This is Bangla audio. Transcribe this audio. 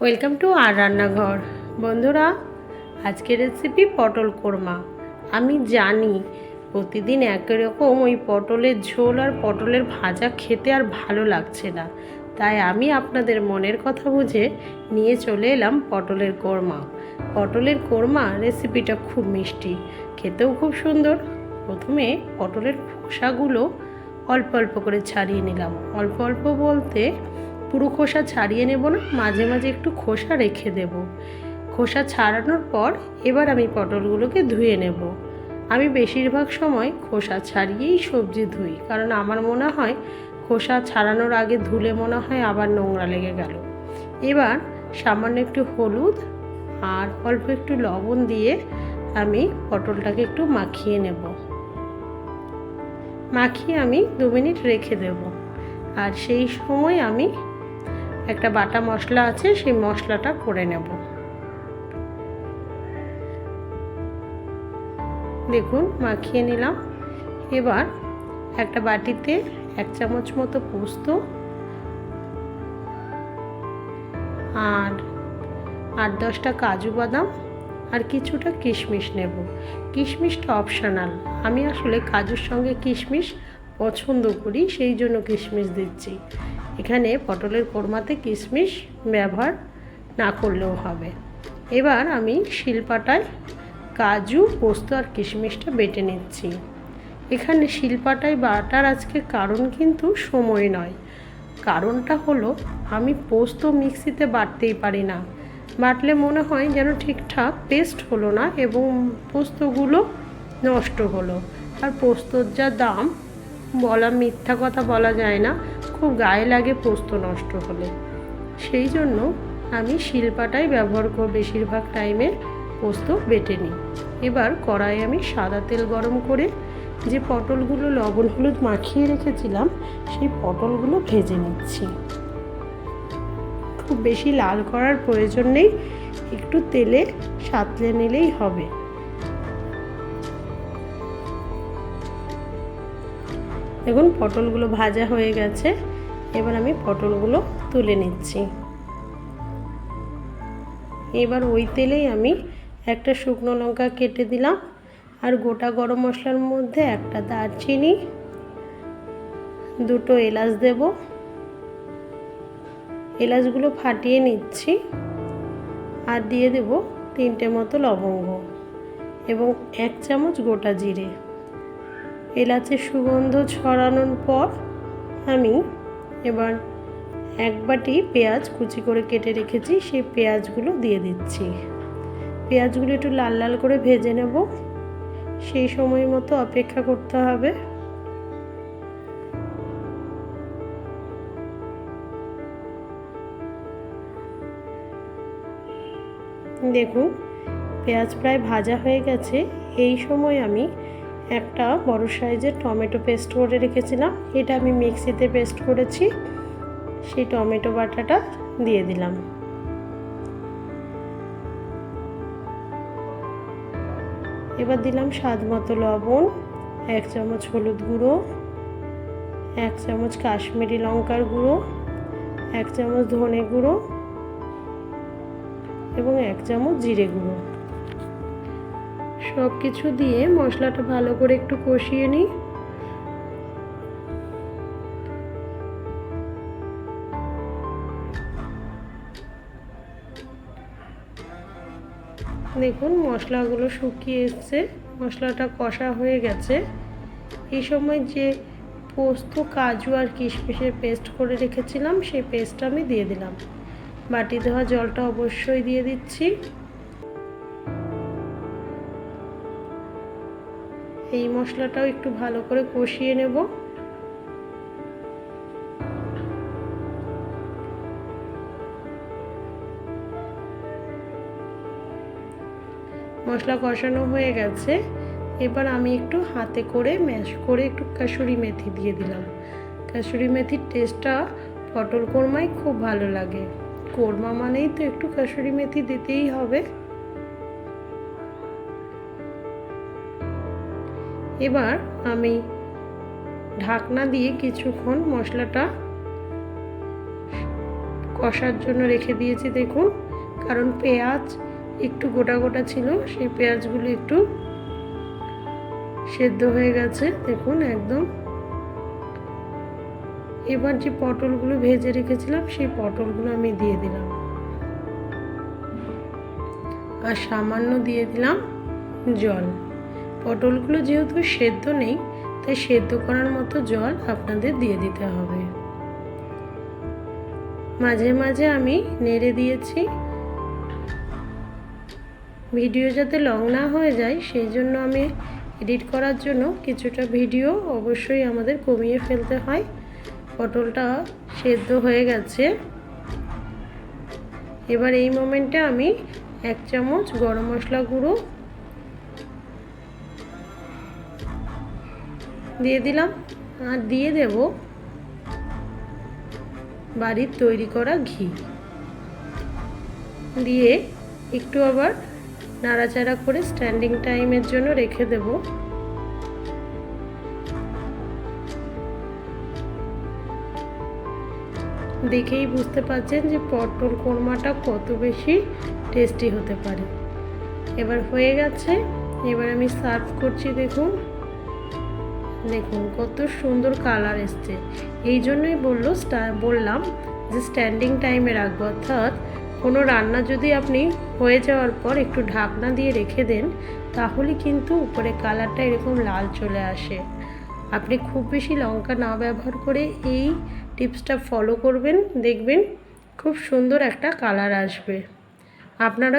ওয়েলকাম টু আর রান্নাঘর। বন্ধুরা, আজকের রেসিপি পটল কোরমা। আমি জানি প্রতিদিন একই রকম ওই পটলের ঝোল আর পটলের ভাজা খেতে আর ভালো লাগছে না। তাই আমি আপনাদের মনের কথা বুঝে নিয়ে চলে এলাম পটলের কোরমা। পটলের কোরমা রেসিপিটা খুব মিষ্টি, খেতেও খুব সুন্দর। প্রথমে পটলের খোসাগুলো অল্প অল্প করে ছাড়িয়ে নিলাম। অল্প অল্প বলতে পুরো খোসা ছাড়িয়ে নেব না, মাঝে মাঝে একটু খোসা রেখে দেব। খোসা ছাড়ানোর পর এবার আমি পটলগুলোকে ধুয়ে নেব। আমি বেশিরভাগ সময় খোসা ছাড়িয়েই সবজি ধুই, কারণ আমার মনে হয় খোসা ছাড়ানোর আগে ধুলে মনে হয় আবার নোংরা লেগে গেল। এবার সামান্য একটু হলুদ আর অল্প একটু লবণ দিয়ে আমি পটলটাকে একটু মাখিয়ে নেব। মাখিয়ে আমি দু মিনিট রেখে দেব। আর সেই সময় আমি একটা বাটা মশলা আছে, সেই মশলাটা করে নেব। দেখুন, মাখিয়ে নিলাম। এবার একটা বাটিতে এক চামচ মতো পোস্ত আর আট দশটা কাজু বাদাম আর কিছুটা কিশমিশ নেব। কিশমিশটা অপশনাল। আমি আসলে কাজুর সঙ্গে কিশমিশ পছন্দ করি, সেই জন্য কিশমিশ দিচ্ছি। এখানে পটলের কোরমাতে কিশমিশ ব্যবহার না করলেও হবে। এবার আমি শিলপাটায় কাজু, পোস্ত আর কিশমিশটা বেটে নিচ্ছি। এখানে শিলপাটায় বাটার আজকে কারণ কিন্তু সময় নয়। কারণটা হলো, আমি পোস্ত মিক্সিতে বাটতেই পারি না। বাটলে মনে হয় যেন ঠিকঠাক পেস্ট হলো না এবং পোস্তগুলো নষ্ট হলো। আর পোস্তর যা দাম বলা মিথ্যা কথা বলা যায় না। খুব গায়ে লাগে পোস্ত নষ্ট হলে। সেই জন্য আমি শিলপাটাই ব্যবহার করি বেশিরভাগ টাইমে পোস্ত বেটে নিই। এবার কড়াই আমি সাদা তেল গরম করে যে পটলগুলো লবণ হলুদ মাখিয়ে রেখেছিলাম, সেই পটলগুলো ভেজে নিচ্ছি। খুব বেশি লাল করার প্রয়োজন নেই। একটু তেলে সাঁতলে নিলেই হবে। দেখুন, পটলগুলো ভাজা হয়ে গেছে। এবার আমি পটলগুলো তুলে নিচ্ছি। এবার ওই তেলেই আমি একটা শুকনো লঙ্কা কেটে দিলাম। আর গোটা গরম মশলার মধ্যে একটা দারচিনি, দুটো এলাচ দেব। এলাচগুলো ফাটিয়ে নিচ্ছি। আর দিয়ে দেব তিনটে মতো লবঙ্গ এবং এক চামচ গোটা জিরে। এলাচের সুগন্ধ ছড়ানোর পর আমি এবার এক বাটি পেঁয়াজ কুচি করে কেটে রেখেছি, সেই পেঁয়াজগুলো দিয়ে দিচ্ছি। পেঁয়াজগুলো একটু লাল লাল করে ভেজে নেব। সেই সময় মতো অপেক্ষা করতে হবে। দেখুন, পেঁয়াজ প্রায় ভাজা হয়ে গেছে। এই সময় আমি একটা বড় সাইজের টমেটো পেস্ট করে রেখেছিলাম। এটা আমি মিক্সিতে পেস্ট করেছি। সেই টমেটো বাটাটা দিয়ে দিলাম। এবার দিলাম স্বাদ মতো লবণ, এক চামচ হলুদ গুঁড়ো, এক চামচ কাশ্মীরি লঙ্কার গুঁড়ো, এক চামচ ধনে গুঁড়ো এবং এক চামচ জিরে গুঁড়ো। সব কিছু দিয়ে মশলাটা ভালো করে একটু কষিয়ে নিই। দেখুন মশলাগুলো শুকিয়ে এসছে, মশলাটা কষা হয়ে গেছে। এই সময় যে পোস্ত, কাজু আর কিশমিশের পেস্ট করে রেখেছিলাম, সেই পেস্টটা আমি দিয়ে দিলাম। বাটি দেওয়া জলটা অবশ্যই দিয়ে দিচ্ছি। এই মশলাটাও একটু ভালো করে কষিয়ে নেব। মশলা কষানো হয়ে গেছে। এবার আমি একটু হাতে করে ম্যাশ করে একটু কাসুরি মেথি দিয়ে দিলাম। কাসুরি মেথির টেস্টটা পটল কোরমায় খুব ভালো লাগে। কোরমা মানেই তো একটু কাসুরি মেথি দিতেই হবে। এবার আমি ঢাকনা দিয়ে কিছুক্ষণ মশলাটা কষার জন্য রেখে দিয়েছি, দেখুন। কারণ পেঁয়াজ একটু গোটা গোটা ছিল, সেই পেঁয়াজগুলো একটু সেদ্ধ হয়ে গেছে, দেখুন একদম। এবার যে পটলগুলো ভেজে রেখেছিলাম, সেই পটলগুলো আমি দিয়ে দিলাম। আর সামান্য দিয়ে দিলাম জল। পটলগুলো যেহেতু সেদ্ধ নেই, তাই সেদ্ধ করার মতো জল আপনাদের দিয়ে দিতে হবে। মাঝে মাঝে আমি নেড়ে দিয়েছি। ভিডিও যাতে লং না হয়ে যায়, সেই জন্য আমি এডিট করার জন্য কিছুটা ভিডিও অবশ্যই আমাদের কমিয়ে ফেলতে হয়। পটলটা সেদ্ধ হয়ে গেছে। এবার এই মোমেন্টে আমি এক চামচ গরম মশলা গুঁড়ো দিয়ে দিলাম আর দিয়ে দেব বাড়ির তৈরি করা ঘি। দিয়ে একটু আবার নাড়াচাড়া করে স্ট্যান্ডিং টাইমের জন্য রেখে দেব। দেখেই বুঝতে পারছেন যে পটল কোরমাটা কত বেশি টেস্টি হতে পারে। এবার হয়ে গেছে, এবার আমি সার্ভ করছি দেখুন। দেখুন, কত সুন্দর কালার এসছে। এই জন্যই বলল বললাম যে স্ট্যান্ডিং টাইমে রাখব। অর্থাৎ কোনো রান্না যদি আপনি হয়ে যাওয়ার পর একটু ঢাকনা দিয়ে রেখে দেন, তাহলে কিন্তু উপরে কালারটা এরকম লাল চলে আসে। আপনি খুব বেশি লঙ্কা না ব্যবহার করে এই টিপসটা ফলো করবেন, দেখবেন খুব সুন্দর একটা কালার আসবে। আপনারা